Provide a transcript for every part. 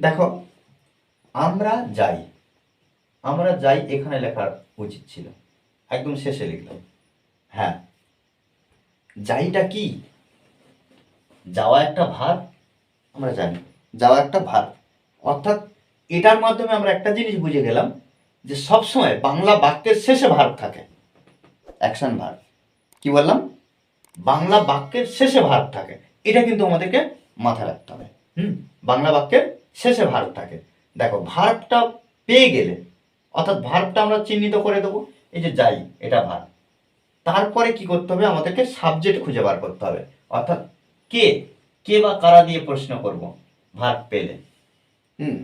দেখো, আমরা যাই। আমরা যাই এখানে লেখার উচিত ছিল। একদম শেষে লিখলাম। হ্যাঁ। যাইটা কি? যাওয়া একটা ভার, আমরা জানি। যাওয়া একটা ভার। অর্থাৎ এটার মাধ্যমে আমরা একটা জিনিস বুঝে গেলাম যে সবসময় বাংলা বাক্যের শেষে ভার থাকে। অ্যাকশন ভার। কি বললাম? বাংলা বাক্যের শেষে ভার থাকে। এটা কিন্তু আমাদেরকে মাথায় রাখতে হবে। হুম? বাংলা বাক্যের শেষে ভার থাকে দেখো ভার্বটা পেয়ে গেলে, অর্থাৎ ভার্বটা আমরা চিহ্নিত করে দেবো, এই যে যাই, এটা ভার তারপরে কি করতে হবে? আমাদেরকে সাবজেক্ট খুঁজে বার করতে হবে। অর্থাৎ কে কে বা কারা দিয়ে প্রশ্ন করব ভার্ব পেলে? হুম,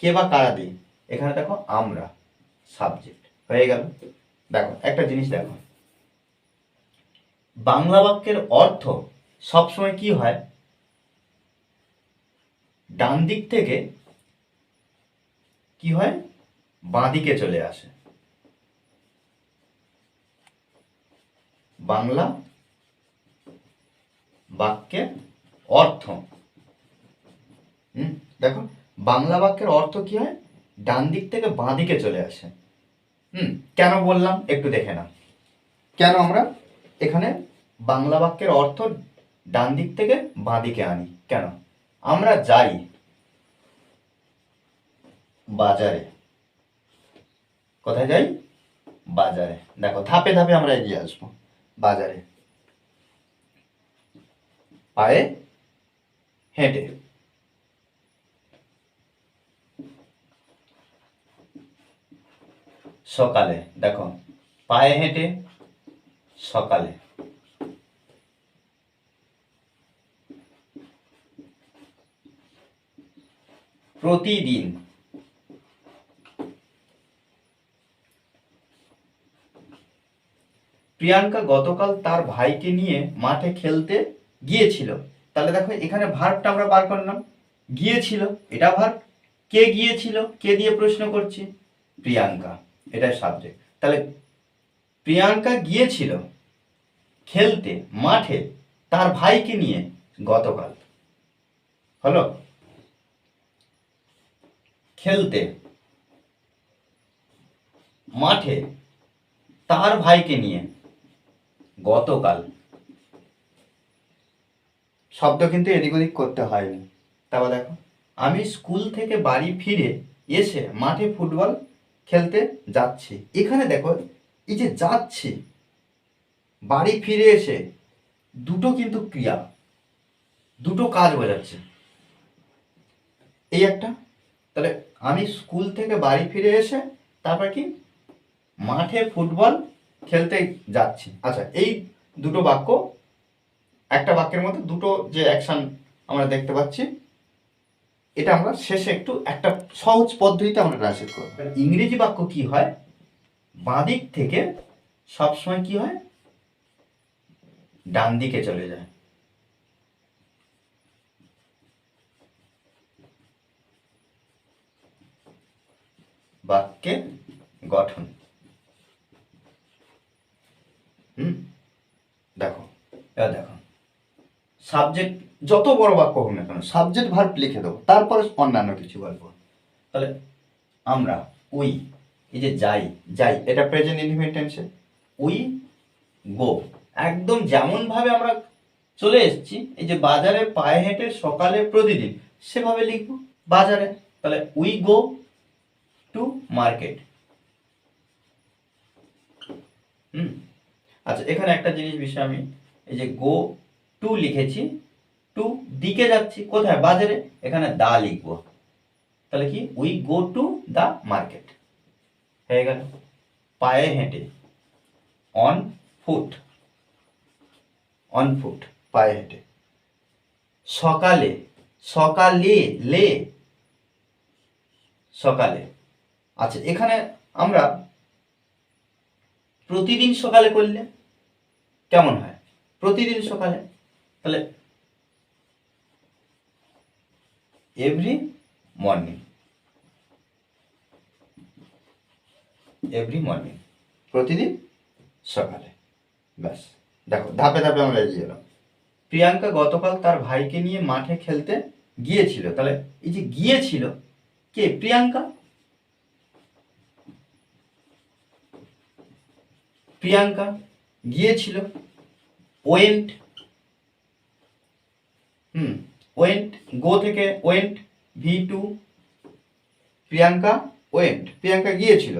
কে বা কারা দিয়ে? এখানে দেখো, আমরা সাবজেক্ট হয়ে গেল। দেখো, একটা জিনিস দেখো। বাংলা বাক্যের অর্থ সবসময় কি হয়? ডান দিক থেকে কি হয়? বাঁ দিকে চলে আসে। বাংলা বাক্যের অর্থ। হুম, দেখো, বাংলা বাক্যের অর্থ কি হয়? ডান দিক থেকে বাঁ দিকে চলে আসে। হুম, কেন বললাম? একটু দেখে না কেন আমরা এখানে বাংলা বাক্যের অর্থ ডান দিক থেকে বাঁ দিকে আনি? কেন? আমরা যাই বাজারে। কোথায় যাই? বাজারে। দেখো, ধাপে ধাপে আমরা এগিয়ে আসব, বাজারে। পায়ে হেঁটে। সকালে, দেখো, পায়ে হেঁটে, সকালে। প্রতিদিন। প্রিয়াঙ্কা গতকাল তার ভাইকে নিয়ে মাঠে খেলতে গিয়েছিল। তাহলে দেখো, এখানে ভার্বটা আমরা বার করলাম। গিয়েছিল, এটা ভার্ব। কে গিয়েছিল, কে দিয়ে প্রশ্ন করছি? প্রিয়াঙ্কা, এটাই সাবজেক্ট তাহলে প্রিয়াঙ্কা গিয়েছিল খেলতে, মাঠে, তার ভাইকে নিয়ে গতকাল। হলো? খেলতে। মাঠে তার ভাইকে নিয়ে গতকাল শব্দ কিন্তু এদিক ওদিক করতে হয়নি। তারপর দেখো, আমি স্কুল থেকে বাড়ি ফিরে এসে মাঠে ফুটবল খেলতে যাচ্ছি। এখানে দেখো, এই যে যাচ্ছি, বাড়ি ফিরে এসে দুটো কিন্তু ক্রিয়া, দুটো কাজ বোঝাচ্ছে। এই একটা তাহলে আমি স্কুল থেকে বাড়ি ফিরে এসে তারপর কি মাঠে ফুটবল খেলতে যাচ্ছি। আচ্ছা এই দুটো বাক্য, একটা বাক্যের মধ্যে দুটো যে অ্যাকশন আমরা দেখতে পাচ্ছি, এটা আমরা শেষে একটু একটা সহজ পদ্ধতিতে আমরা ট্রান্সলেট করব। ইংরেজি বাক্য কি হয়? বাঁদিক থেকে সবসময় কি হয়? ডান দিকে চলে যায়। বাক্যের গঠন। হুম? দেখো, এবার দেখো। সাবজেক্ট যত বড় বাক্য হোক না কেন সাবজেক্ট ভার্ব লিখে দেবো, তারপরে অন্যান্য কিছু বলব তাহলে আমরা উই, এই যে যাই যাই, এটা প্রেজেন্ট ইনডিফিনিট উই, গো, একদম যেমনভাবে আমরা চলে এসেছি, এই যে বাজারে পায়ে হেঁটে সকালে প্রতিদিন, সেভাবে লিখব বাজারে। তাহলে we, go to market hmm? আচ্ছা এখানে একটা জিনিস বিষয় আমি, এই যে গো টু লিখেছি টু দিকে যাচ্ছি, কোথায়? বাজারে? এখানে দা লিখব। তাহলে কি? We go to the market হয়ে গেল। পায়ে হেঁটে। অন ফুট অন ফুট পায়ে হেঁটে। সকালে সকালে, লে। সকালে। আচ্ছা এখানে আমরা প্রতিদিন সকালে করলে কেমন হয়? প্রতিদিন সকালে? তাহলে এভরি মর্নিং এভরি মর্নিং প্রতিদিন সকালে। ব্যাস। দেখো, ধাপে ধাপে আমরা এগিয়ে এলাম প্রিয়াঙ্কা গতকাল তার ভাইকে নিয়ে মাঠে খেলতে গিয়েছিল। তাহলে এই যে গিয়েছিল, কে? প্রিয়াঙ্কা? প্রিয়াঙ্কা গিয়েছিল, ওয়েন্ট, হুম, ওয়েন্ট, গো থেকে went, V two, Priyanka, went, Priyanka গিয়েছিল।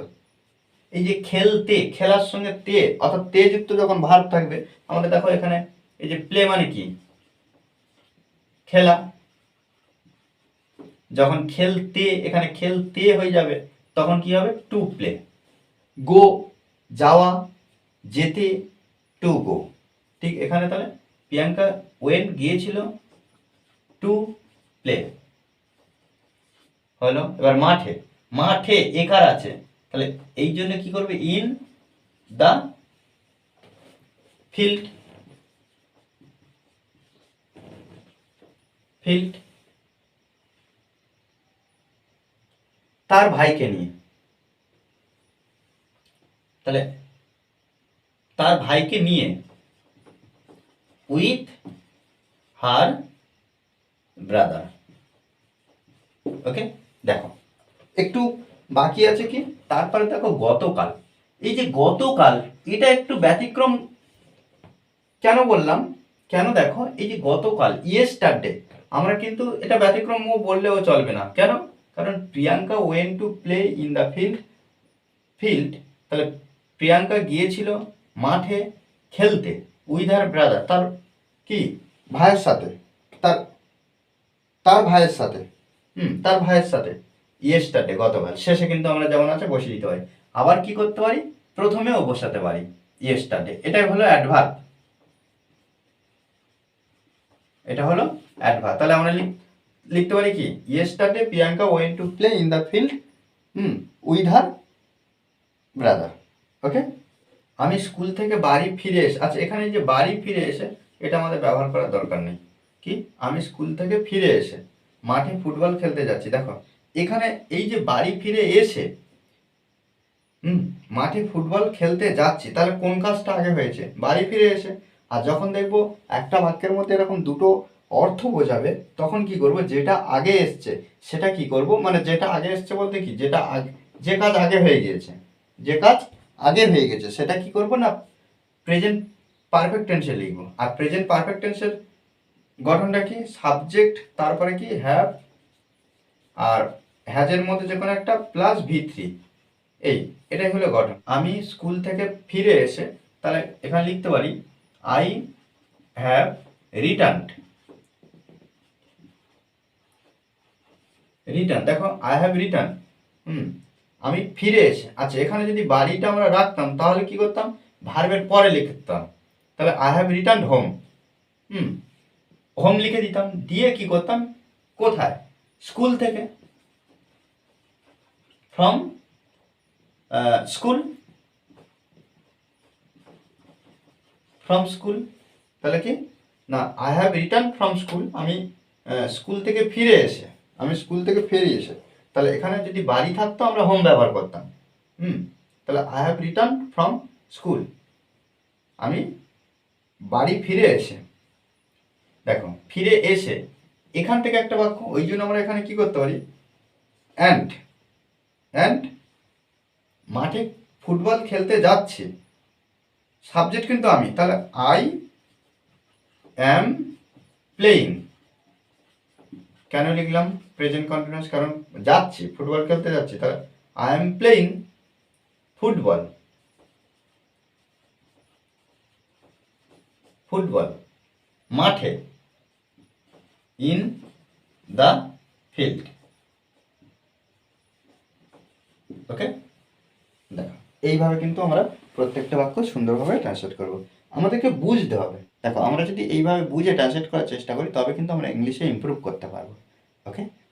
এই যে খেলতে, খেলার সঙ্গে তে, অর্থাৎ তে যুক্ত যখন ভার্ব থাকবে, আমাদের দেখো এখানে, এই যে প্লে মানে কি? খেলা। যখন খেলতে, এখানে খেলতে হয়ে যাবে, তখন কি হবে? To play. গো, যাওয়া যেতে টু গো ঠিক এখানে তাহলে প্রিয়াঙ্কা ওয়েন গিয়েছিল টু প্লে হলো, এবার মাঠে। মাঠে একার আছে। তাহলে এই জন্য কি করবে? ইন দা ফিল্ড ফিল্ড তার ভাইকে নিয়ে। তাহলে তার ভাইকে নিয়ে উইথ হার ব্রাদার ওকে দেখো, একটু বাকি আছে কি? তারপরে দেখো গতকাল। এই যে গতকাল, এটা একটু ব্যতিক্রম কেন বললাম? কেন দেখো, এই যে গতকাল ইয়েস্টারডে আমরা কিন্তু এটা ব্যতিক্রম বললেও চলবে না। কেন? কারণ Priyanka went to play in the field field তাহলে প্রিয়াঙ্কা গিয়েছিল মাঠে খেলতে উইথ হার ব্রাদার, তার কি? ভাইয়ের সাথে। তার তার ভাইয়ের সাথে। হুম, তার ভাইয়ের সাথে। ইয়েস্টারডে গতকাল। শেষে কিন্তু আমরা যেমন আছে বসিয়ে দিতে পারি। আবার কি করতে পারি? প্রথমেও বসাতে পারি ইয়েস্টারডে। এটাই হলো অ্যাডভার্ব এটা হলো অ্যাডভার্ব তাহলে আমরা লিখ- লিখতে পারি কি? Yesterday Priyanka went to play in the field hmm with her brother okay আমি স্কুল থেকে বাড়ি ফিরে এসে আচ্ছা এখানে যে বাড়ি ফিরে এসে এটা আমাদের ব্যবহার করার দরকার নেই। কি? আমি স্কুল থেকে ফিরে এসে মাঠে ফুটবল খেলতে যাচ্ছি, দেখো। এখানে এই যে বাড়ি ফিরে এসে, হুম, মাঠে ফুটবল খেলতে যাচ্ছি, তাহলে কোন কাজটা আগে হয়েছে? বাড়ি ফিরে এসে, আর যখন দেখব একটা বাক্যের মধ্যে এরকম দুটো অর্থ বোঝাবে, তখন কি করব? যেটা আগে এসছে, সেটা কি করব? মানে যেটা আগে এসছে বলতে কি? যেটা আগে যে কাজ আগে হয়ে গিয়েছে। যে কাজ আগে হয়ে গেছে, সেটা কি করব না? প্রেজেন্ট পারফেক্ট টেন্সে লিখব। আর প্রেজেন্ট পারফেক্ট টেন্সের গঠনটা কি? সাবজেক্ট তারপরে কি? হ্যাভ আর হ্যাজের মধ্যে যে কোনো একটা প্লাস ভি থ্রি এই, এটাই হলো গঠন। আমি স্কুল থেকে ফিরে এসে, তাহলে এখানে লিখতে পারি আই হ্যাভ রিটার্ন রিটার্ন দেখো আই হ্যাভ রিটার্ন হুম আমি ফিরে এসে আচ্ছা এখানে যদি বাড়িটা আমরা রাখতাম, তাহলে কি করতাম? ভার্বের পরে লিখতাম। তাহলে I have return home hmm home লিখে দিতাম। দিয়ে কি করতাম? কোথায়? স্কুল থেকে। ফ্রম স্কুল ফ্রম স্কুল তাহলে কি? না I have return from school আমি স্কুল থেকে ফিরে এসে, আমি স্কুল থেকে ফিরে এসে। তাহলে এখানে যদি বাড়ি থাকতো, আমরা হোম ব্যবহার করতাম। হুম? তাহলে I have return from school আমি বাড়ি ফিরে এসে, দেখো, ফিরে এসে, এখান থেকে একটা বাক্য, ওই জন্য আমরা এখানে কি করতে পারি? অ্যান্ড অ্যান্ড মাঠে ফুটবল খেলতে যাচ্ছি। সাবজেক্ট কিন্তু আমি। তাহলে আই অ্যাম প্লেয়িং কেন লিখলাম? প্রেজেন্ট কন্টিনিউয়াস কারণ যাচ্ছি, ফুটবল খেলতে যাচ্ছি তাহলে I am playing football football মাঠে. ইন দ্য ফিল্ড ওকে দেখো, এইভাবে কিন্তু আমরা প্রত্যেকটা বাক্য সুন্দরভাবে ট্রান্সলেট করব। আমাদেরকে বুঝতে হবে। দেখো, আমরা যদি এইভাবে বুঝে ট্রান্সলেট করার চেষ্টা করি, তবে কিন্তু আমরা ইংলিশে ইমপ্রুভ করতে পারব। ওকে